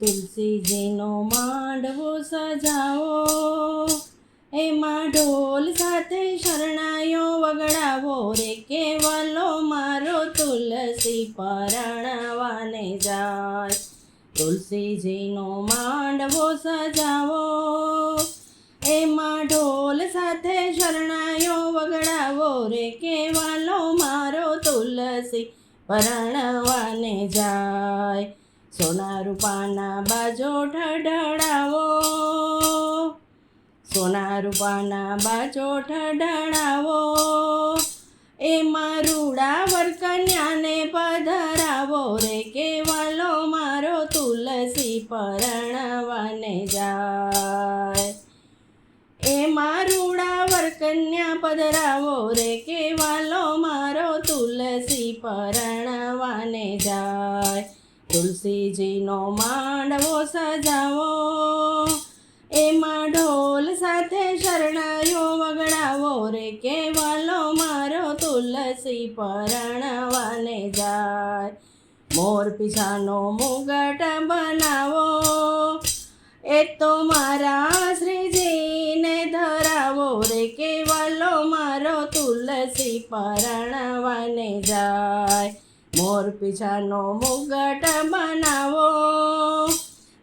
તુલસીજીનો માંડવો સજાવો, એમાં ઢોલ સાથે શરણાયો વગડાવો, રે કેવલો મારો તુલસી પરણવાને જાય. તુલસીજીનો માંડવો સજાવો, એમાં ઢોલ સાથે શરણાયો વગડાવો, રે કેવાલો મારો તુલસી પરણવાને જાય. સોના રૂપાના બાજો ઢળાવો સોના રૂપાના બાજો ઠડાવો એમાં રૂડાવર કન્યાને પધરાવો. રે કેવાલો મારો તુલસી પરણવાને જાય. એમાં રૂડાવર કન્યા પધરાવો. રે કેવાલો મારો તુલસી પરણવાને જાય. તુલસીજીનો માંડવો સજાવો, એમાં ઢોલ સાથે શરણાયો વગડાવો, રે કેવાલો મારો તુલસી પરણવાને જાય. મોર પીછાનો મુગટ બનાવો, એ તો મારા શ્રીજીને ધરાવો, રે કેવલો મારો તુલસી પરણવાને જાય. મોર પીછાનો મુગટ બનાવો,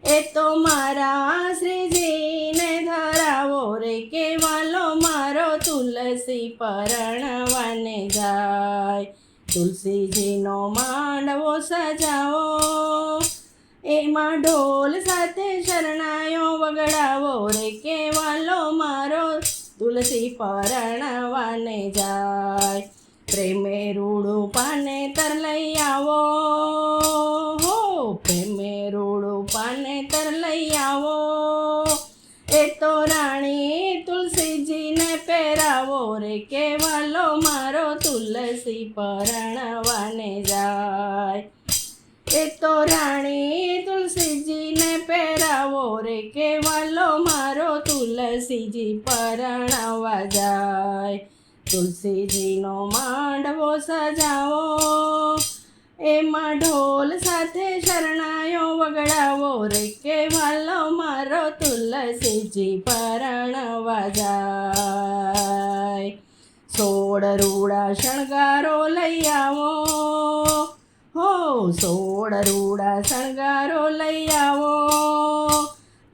એ તો મારા શ્રીજીને ધરાવો રે કેવલો મારો તુલસી પરણવાને જાય. તુલસીજીનો માંડવો સજાવો, એમાં ઢોલ સાથે શરણાયો વગડાવો રે કેવાલો મારો તુલસી પરણવાને જાય. પ્રેમે રૂડું પાને તર લઈ આવો. હો, પ્રેમે રૂડું પાને તર લઈ આવો. એ તો રાણી તુલસીજીને પહેરાવો રે કેવાલો મારો તુલસી પરણવાને જાય. એ તો રાણી તુલસીજીને પહેરાવો રે કેવાલો મારો તુલસીજી પરણવા જાય. તુલસીજીનો માંડવો સજાવો, એમાં ઢોલ સાથે શરણાયો વગડાવો, રે કે વાલો મારો તુલસીજી પરણવા જાય. સોળ રૂડા શણગારો લઈ આવો, હો, સોળ રૂડા શણગારો લઈ આવો,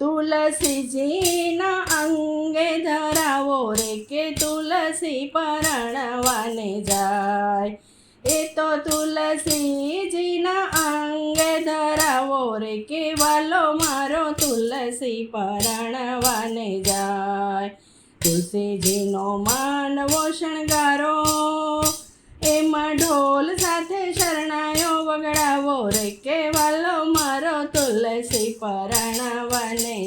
તુલસીજીના અંગે ધરાવો, રે કે તુલસી પરણવાને જાય. એ તો તુલસીજીના અંગે ધરાવો રે કેવાલો મારો તુલસી પરણવાને જાય. તુલસીજીનો માનવો શણગારો, એમાં ઢોલ સાથે શરણાયો વગડાવો રે કેવાલો મારો તુલસી પરણવાને